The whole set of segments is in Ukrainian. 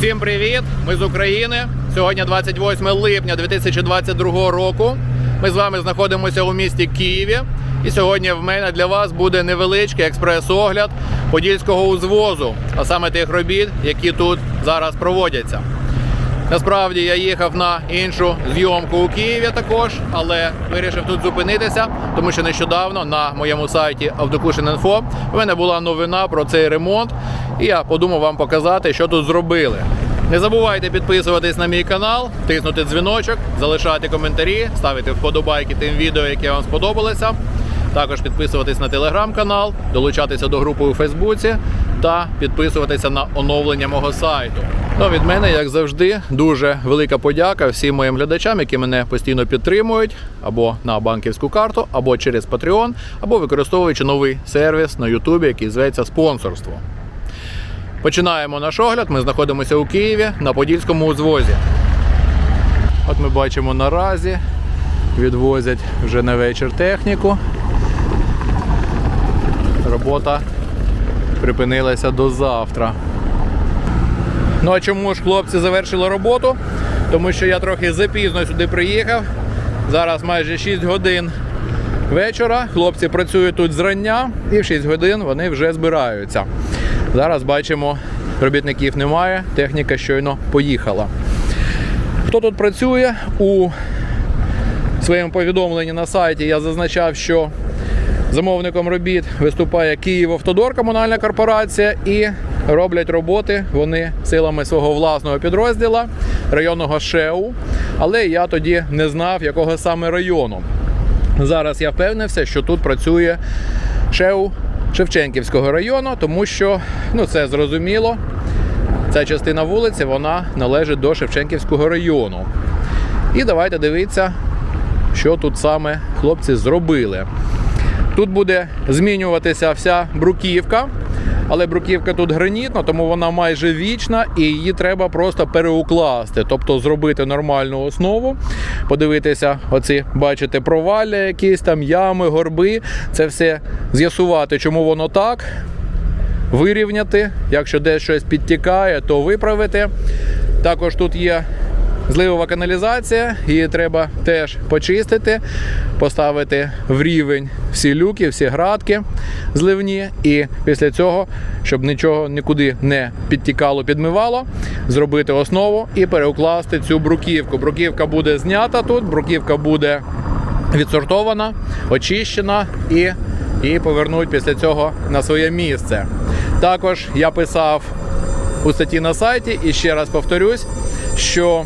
Усім привіт! Ми з України. Сьогодні 28 липня 2022 року. Ми з вами знаходимося у місті Києві. І сьогодні в мене для вас буде невеличкий експрес-огляд подільського узвозу, а саме тих робіт, які тут зараз проводяться. Насправді я їхав на іншу зйомку у Києві також, але вирішив тут зупинитися, тому що нещодавно на моєму сайті Автокушин.Інфо в мене була новина про цей ремонт, і я подумав вам показати, що тут зробили. Не забувайте підписуватись на мій канал, тиснути дзвіночок, залишати коментарі, ставити вподобайки тим відео, які вам сподобалися. Також підписуватись на телеграм-канал, долучатися до групи у Фейсбуці та підписуватися на оновлення мого сайту. Ну, від мене, як завжди, дуже велика подяка всім моїм глядачам, які мене постійно підтримують або на банківську карту, або через Patreon, або використовуючи новий сервіс на Ютубі, який зветься спонсорство. Починаємо наш огляд. Ми знаходимося у Києві на Подільському узвозі. От ми бачимо наразі відвозять вже на вечір техніку. Робота припинилася до завтра. Ну а чому ж хлопці завершили роботу? Тому що я трохи запізно сюди приїхав. Зараз майже 6 годин вечора. Хлопці працюють тут зрання і в 6 годин вони вже збираються. Зараз бачимо, робітників немає, техніка щойно поїхала. Хто тут працює? У своєму повідомленні на сайті я зазначав, що замовником робіт виступає Київавтодор, комунальна корпорація, і роблять роботи вони силами свого власного підрозділу районного ШЕУ. Але я тоді не знав, якого саме району. Зараз я впевнився, що тут працює ШЕУ Шевченківського району, тому що ну це зрозуміло. Ця частина вулиці вона належить до Шевченківського району. І давайте дивитися, що тут саме хлопці зробили. Тут буде змінюватися вся бруківка, але бруківка тут гранітна, тому вона майже вічна і її треба просто переукласти, тобто зробити нормальну основу, подивитися, оці, бачите, провалля, якісь там ями, горби. Це все з'ясувати, чому воно так. Вирівняти, якщо десь щось підтікає, то виправити. Також тут є зливова каналізація, її треба теж почистити, поставити в рівень всі люки, всі градки зливні. І після цього, щоб нічого нікуди не підтікало, підмивало, зробити основу і переукласти цю бруківку. Бруківка буде знята тут, бруківка буде відсортована, очищена і її повернуть після цього на своє місце. Також я писав у статті на сайті і ще раз повторюсь, що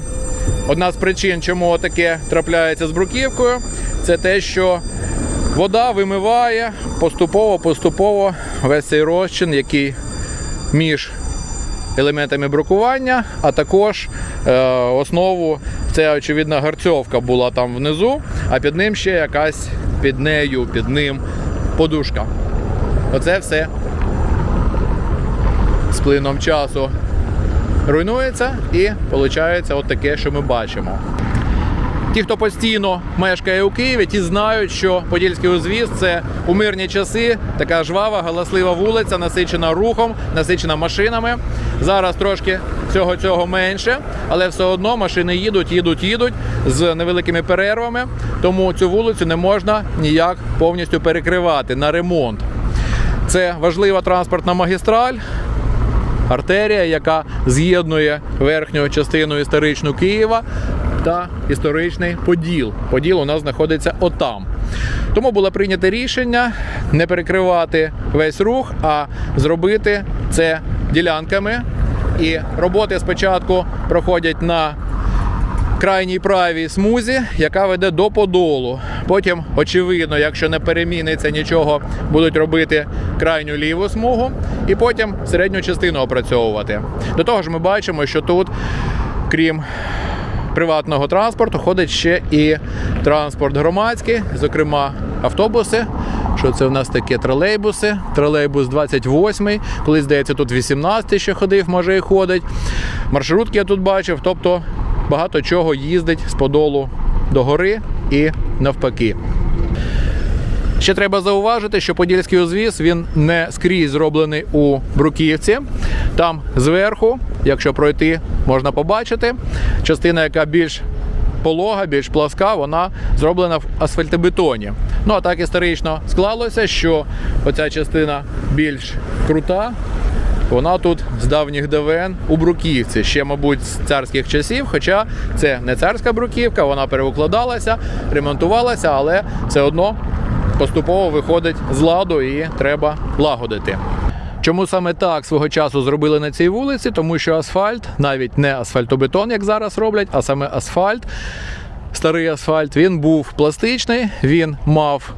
одна з причин, чому таке трапляється з бруківкою, це те, що вода вимиває поступово-поступово весь цей розчин, який між елементами брукування, а також е, основу. Це очевидно гарцьовка була там внизу, а під ним ще якась під нею, під ним подушка. Оце все з плином часу руйнується і виходить от таке, що ми бачимо. Ті, хто постійно мешкає у Києві, ті знають, що Подільський узвіз це у мирні часи така жвава, галаслива вулиця, насичена рухом, насичена машинами. Зараз трошки цього цього менше, але все одно машини їдуть, їдуть, їдуть з невеликими перервами. Тому цю вулицю не можна ніяк повністю перекривати на ремонт. Це важлива транспортна магістраль, артерія, яка з'єднує верхню частину історичну Києва та історичний Поділ. Поділ у нас знаходиться отам. Тому було прийнято рішення не перекривати весь рух, а зробити це ділянками. І роботи спочатку проходять на крайній правій смузі, яка веде до Подолу. Потім, очевидно, якщо не переміниться нічого, будуть робити крайню ліву смугу, і потім середню частину опрацьовувати. До того ж, ми бачимо, що тут, крім приватного транспорту, ходить ще і транспорт громадський, зокрема автобуси. Що це в нас таке тролейбуси? Тролейбус 28, коли здається, тут 18 ще ходив, може і ходить. Маршрутки я тут бачив, тобто багато чого їздить з Подолу до гори і навпаки. Ще треба зауважити, що подільський узвіз він не скрізь зроблений у Бруківці. Там зверху, якщо пройти, можна побачити. Частина, яка більш полога, більш пласка, вона зроблена в асфальтобетоні. Ну а так історично склалося, що оця частина більш крута. Вона тут з давніх давен у Бруківці, ще, мабуть, з царських часів. Хоча це не царська бруківка, вона переукладалася, ремонтувалася, але все одно поступово виходить з ладу і треба лагодити. Чому саме так свого часу зробили на цій вулиці? Тому що асфальт, навіть не асфальтобетон, як зараз роблять, а саме асфальт, старий асфальт, він був пластичний, він мав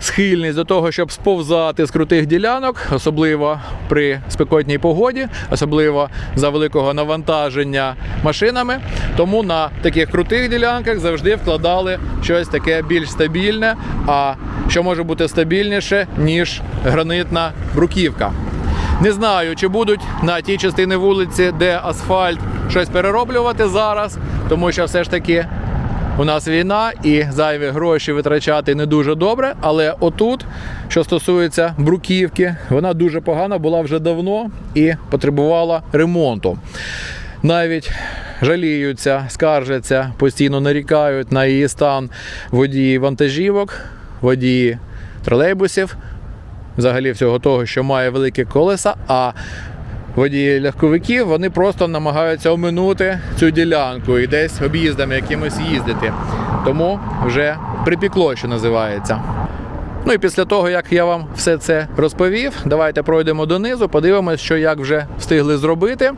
схильність до того, щоб сповзати з крутих ділянок, особливо при спекотній погоді, особливо за великого навантаження машинами. Тому на таких крутих ділянках завжди вкладали щось таке більш стабільне. А що може бути стабільніше, ніж гранитна бруківка. Не знаю, чи будуть на тій частині вулиці, де асфальт, щось перероблювати зараз, тому що все ж таки у нас війна і зайві гроші витрачати не дуже добре. Але отут, що стосується бруківки, вона дуже погана була вже давно і потребувала ремонту. Навіть жаліються, скаржаться, постійно нарікають на її стан водії вантажівок, водії тролейбусів, взагалі всього того, що має великі колеса. А водії легковиків вони просто намагаються оминути цю ділянку і десь об'їздами якимось їздити. Тому вже припікло, що називається. Ну і після того, як я вам все це розповів, давайте пройдемо донизу, подивимось, що як вже встигли зробити.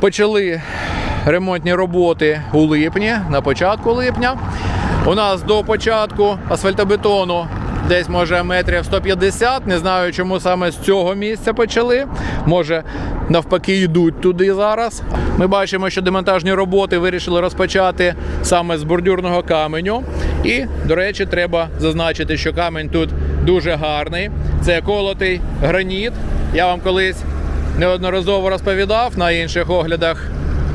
Почали ремонтні роботи у липні, на початку липня. У нас до початку асфальтобетону десь може метрів 150. Не знаю, чому саме з цього місця почали. Може, навпаки, йдуть туди зараз. Ми бачимо, що демонтажні роботи вирішили розпочати саме з бордюрного каменю. І, до речі, треба зазначити, що камень тут дуже гарний. Це колотий граніт. Я вам колись неодноразово розповідав на інших оглядах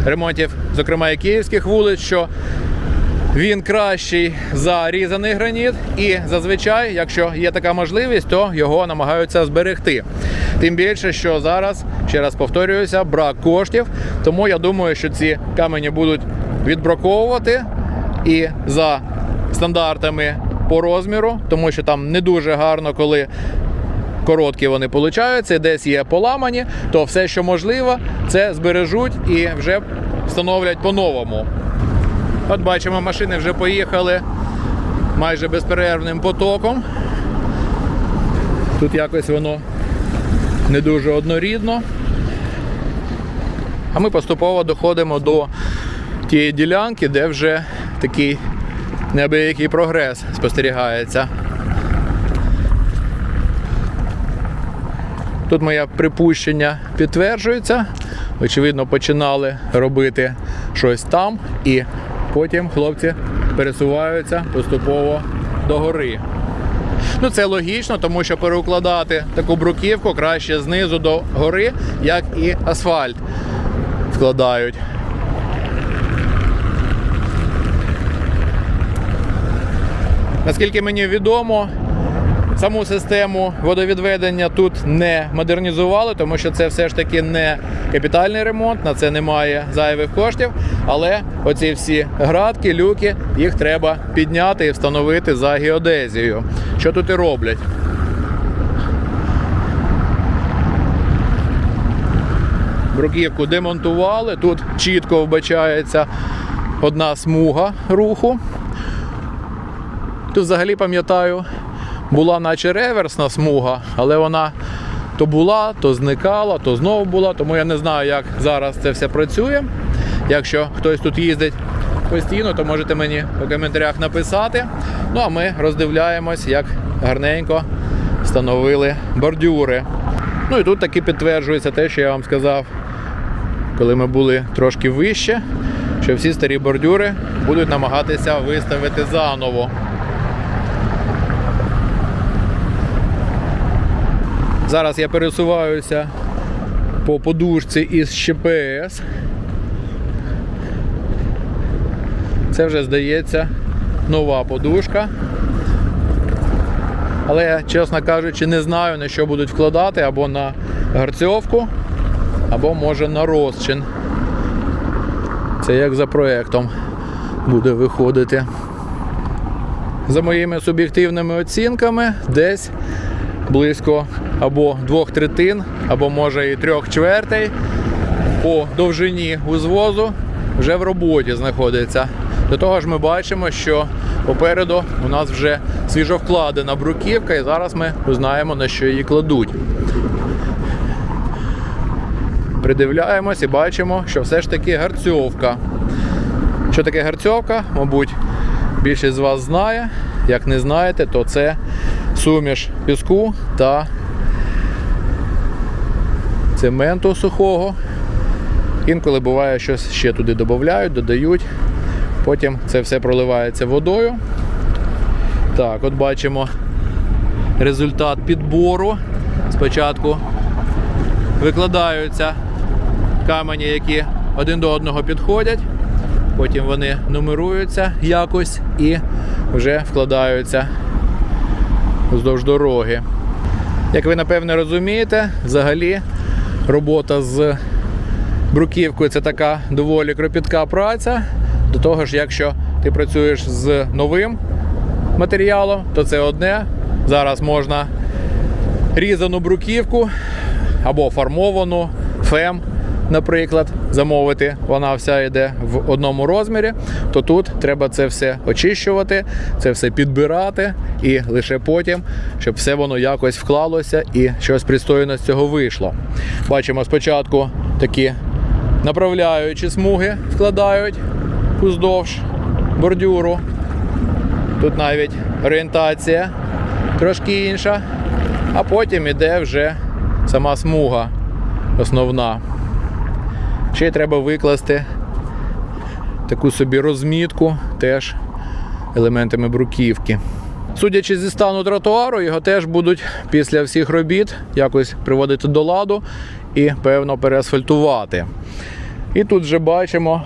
ремонтів, зокрема і київських вулиць, що він кращий за різаний граніт, і зазвичай, якщо є така можливість, то його намагаються зберегти. Тим більше, що зараз, ще раз повторююся, брак коштів. Тому я думаю, що ці камені будуть відбраковувати і за стандартами по розміру, тому що там не дуже гарно, коли короткі вони получаються, десь є поламані, то все, що можливо, це збережуть і вже встановлять по-новому. От бачимо, машини вже поїхали майже безперервним потоком. Тут якось воно не дуже однорідно. А ми поступово доходимо до тієї ділянки, де вже такий неабиякий прогрес спостерігається. Тут моє припущення підтверджується. Очевидно, починали робити щось там, і потім хлопці пересуваються поступово до гори. Ну, це логічно, тому що переукладати таку бруківку краще знизу до гори, як і асфальт вкладають. Наскільки мені відомо, саму систему водовідведення тут не модернізували, тому що це все ж таки не капітальний ремонт, на це немає зайвих коштів. Але оці всі градки, люки, їх треба підняти і встановити за геодезією. Що тут і роблять? Бруківку демонтували. Тут чітко вбачається одна смуга руху. Тут взагалі пам'ятаю, була наче реверсна смуга, але вона то була, то зникала, то знову була. Тому я не знаю, як зараз це все працює. Якщо хтось тут їздить постійно, то можете мені у коментарях написати. Ну а ми роздивляємось, як гарненько встановили бордюри. Ну і тут таки підтверджується те, що я вам сказав, коли ми були трошки вище, що всі старі бордюри будуть намагатися виставити заново. Зараз я пересуваюся по подушці із ЩПС. Це вже здається нова подушка. Але чесно кажучи, не знаю на що будуть вкладати або на гарцьовку, або може на розчин. Це як за проєктом буде виходити. За моїми суб'єктивними оцінками, десь близько або двох третин, або може і трьох чвертей по довжині узвозу вже в роботі знаходиться. До того ж, ми бачимо, що попереду у нас вже свіжовкладена бруківка, і зараз ми узнаємо, на що її кладуть. Придивляємось і бачимо, що все ж таки гарцьовка. Що таке гарцьовка? Мабуть, більшість з вас знає. Як не знаєте, то це суміш піску та цементу сухого. Інколи буває, щось ще туди додають, додають. Потім це все проливається водою. Так, от бачимо результат підбору. Спочатку викладаються камені, які один до одного підходять. Потім вони нумеруються якось і вже вкладаються вздовж дороги. Як ви напевне розумієте, взагалі робота з бруківкою це така доволі кропітка праця. До того ж, якщо ти працюєш з новим матеріалом, то це одне. Зараз можна різану бруківку або формовану фем, наприклад, замовити. Вона вся йде в одному розмірі. То тут треба це все очищувати, це все підбирати, і лише потім, щоб все воно якось вклалося і щось пристойно з цього вийшло. Бачимо спочатку такі направляючі смуги вкладають уздовж бордюру. Тут навіть орієнтація трошки інша, а потім іде вже сама смуга основна. Ще й треба викласти таку собі розмітку теж елементами бруківки. Судячи зі стану тротуару, його теж будуть після всіх робіт якось приводити до ладу і, певно, переасфальтувати. І тут вже бачимо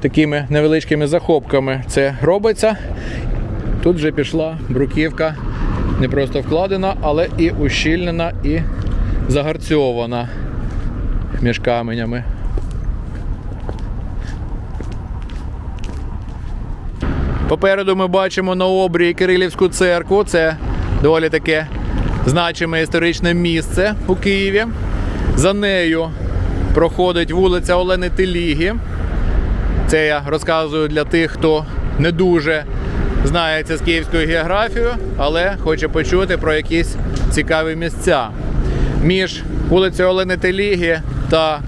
такими невеличкими захопками це робиться. Тут вже пішла бруківка не просто вкладена, але і ущільнена, і загарцьована між каменями. Попереду ми бачимо на обрії Кирилівську церкву. Це доволі таке значиме історичне місце у Києві. За нею проходить вулиця Олени Теліги. Це я розказую для тих, хто не дуже знається з київською географією, але хоче почути про якісь цікаві місця. Між вулицею Олени Теліги та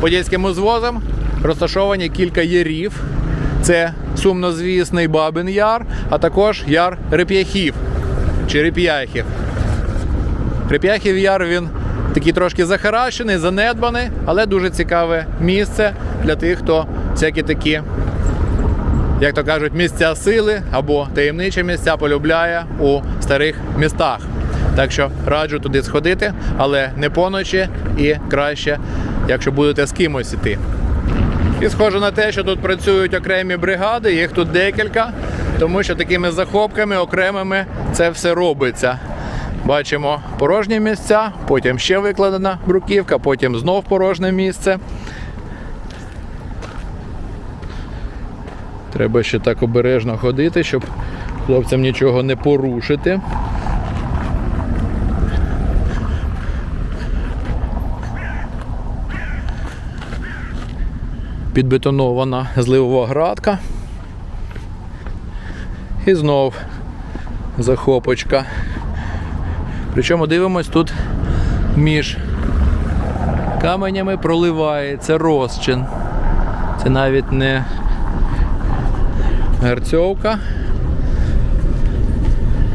Подільським узвозом розташовані кілька ярів. Це сумнозвісний Бабин Яр, а також яр Реп'яхів чи Реп'яхів. Реп'яхів яр він такий трошки захаращений, занедбаний, але дуже цікаве місце для тих, хто всякі такі, як то кажуть, місця сили або таємничі місця полюбляє у старих містах. Так що раджу туди сходити, але не поночі і краще, якщо будете з кимось іти. І схоже на те, що тут працюють окремі бригади, їх тут декілька, тому що такими захопками окремими це все робиться. Бачимо порожні місця, потім ще викладена бруківка, потім знов порожнє місце. Треба ще так обережно ходити, щоб хлопцям нічого не порушити. Підбетонована зливова градка. І знов захопочка. Причому дивимось, тут між каменями проливається розчин. Це навіть не гарцьовка,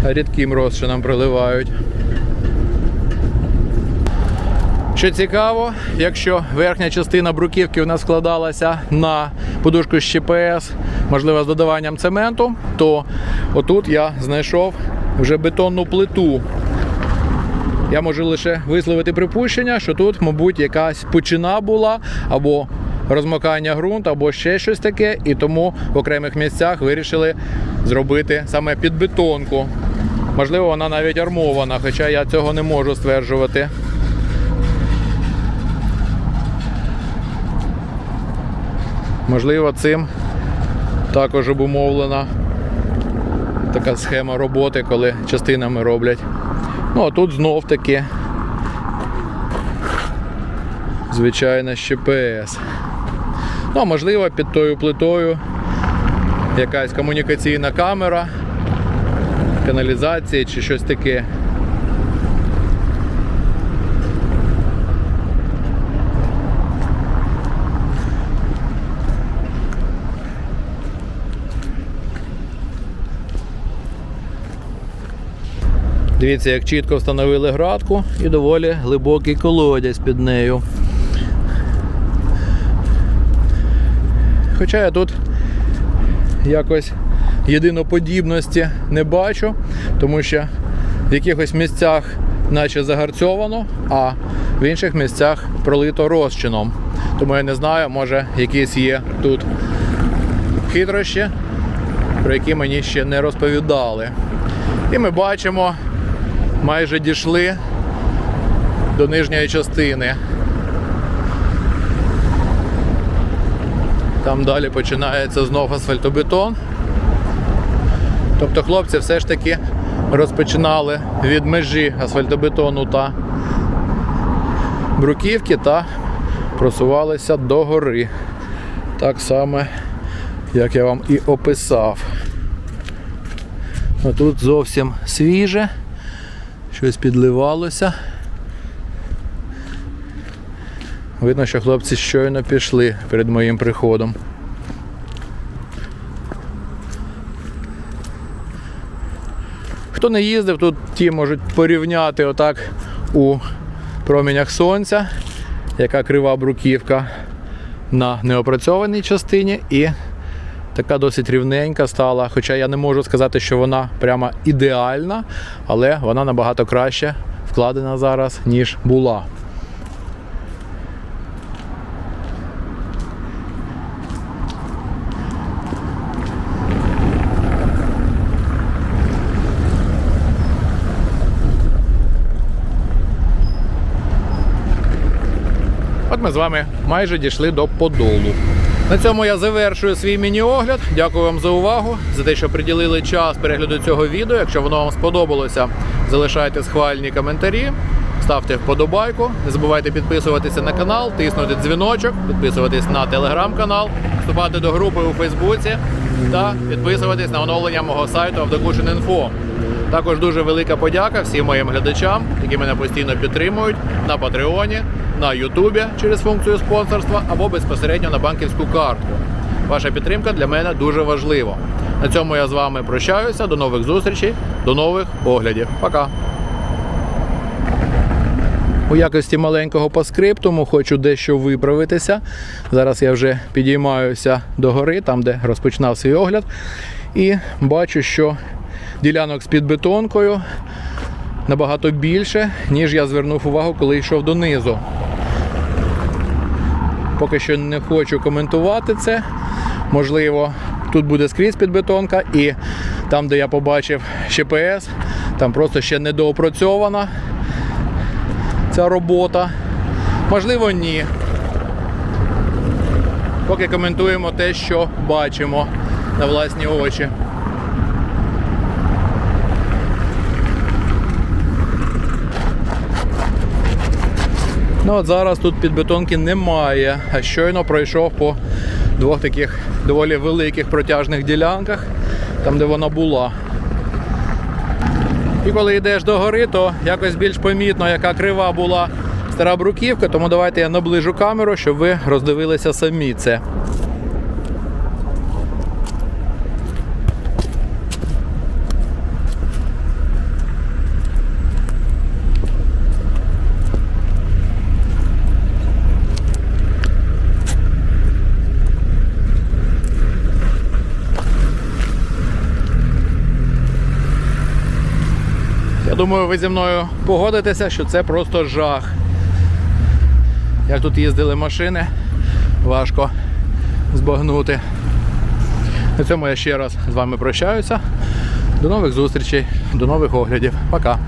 а рідким розчином проливають. Що цікаво, якщо верхня частина бруківки у нас складалася на подушку з ЧПС, можливо, з додаванням цементу, то отут я знайшов вже бетонну плиту. Я можу лише висловити припущення, що тут, мабуть, якась пучина була або розмокання ґрунту, або ще щось таке, і тому в окремих місцях вирішили зробити саме підбетонку. Можливо, вона навіть армована, хоча я цього не можу стверджувати. Можливо, цим також обумовлена така схема роботи, коли частинами роблять. Ну, а тут знов таки звичайно ЩПС. Ну, можливо, під тою плитою якась комунікаційна камера, каналізація чи щось таке. Дивіться, як чітко встановили градку і доволі глибокий колодязь під нею. Хоча я тут якось єдиноподібності не бачу, тому що в якихось місцях наче загарцьовано, а в інших місцях пролито розчином. Тому я не знаю, може якісь є тут хитрощі, про які мені ще не розповідали. І ми бачимо, майже дійшли до нижньої частини. Там далі починається знов асфальтобетон. Тобто хлопці все ж таки розпочинали від межі асфальтобетону та бруківки та просувалися до гори. Так само, як я вам і описав. А тут зовсім свіже, щось підливалося. Видно, що хлопці щойно пішли перед моїм приходом. Хто не їздив, тут ті можуть порівняти отак у промінях сонця, яка крива бруківка на неопрацьованій частині і така досить рівненька стала. Хоча я не можу сказати, що вона прямо ідеальна, але вона набагато краще вкладена зараз, ніж була. От ми з вами майже дійшли до Подолу. На цьому я завершую свій міні-огляд. Дякую вам за увагу, за те, що приділили час перегляду цього відео. Якщо воно вам сподобалося, залишайте схвальні коментарі, ставте вподобайку. Не забувайте підписуватися на канал, тиснути дзвіночок, підписуватись на телеграм-канал, вступати до групи у Фейсбуці та підписуватись на оновлення мого сайту Авдокушин.Інфо. Також дуже велика подяка всім моїм глядачам, які мене постійно підтримують на Патреоні, на Ютубі через функцію спонсорства або безпосередньо на банківську картку. Ваша підтримка для мене дуже важлива. На цьому я з вами прощаюся. До нових зустрічей, до нових оглядів. Пока. У якості маленького паскриптуму хочу дещо виправитися. Зараз я вже підіймаюся до гори, там де розпочинав свій огляд, і бачу, що ділянок з підбетонкою набагато більше, ніж я звернув увагу, коли йшов донизу. Поки що не хочу коментувати це. Можливо, тут буде скрізь підбетонка, і там, де я побачив ЩПС, там просто ще недоопрацьована ця робота. Можливо, ні. Поки коментуємо те, що бачимо на власні очі. Ну от зараз тут підбетонки немає, а щойно пройшов по двох таких доволі великих протяжних ділянках, там де вона була. І коли йдеш до гори, то якось більш помітно, яка крива була стара бруківка, тому давайте я наближу камеру, щоб ви роздивилися самі це. Думаю, ви зі мною погодитеся, що це просто жах. Як тут їздили машини, важко збагнути. На цьому я ще раз з вами прощаюся. До нових зустрічей, до нових оглядів. Пока.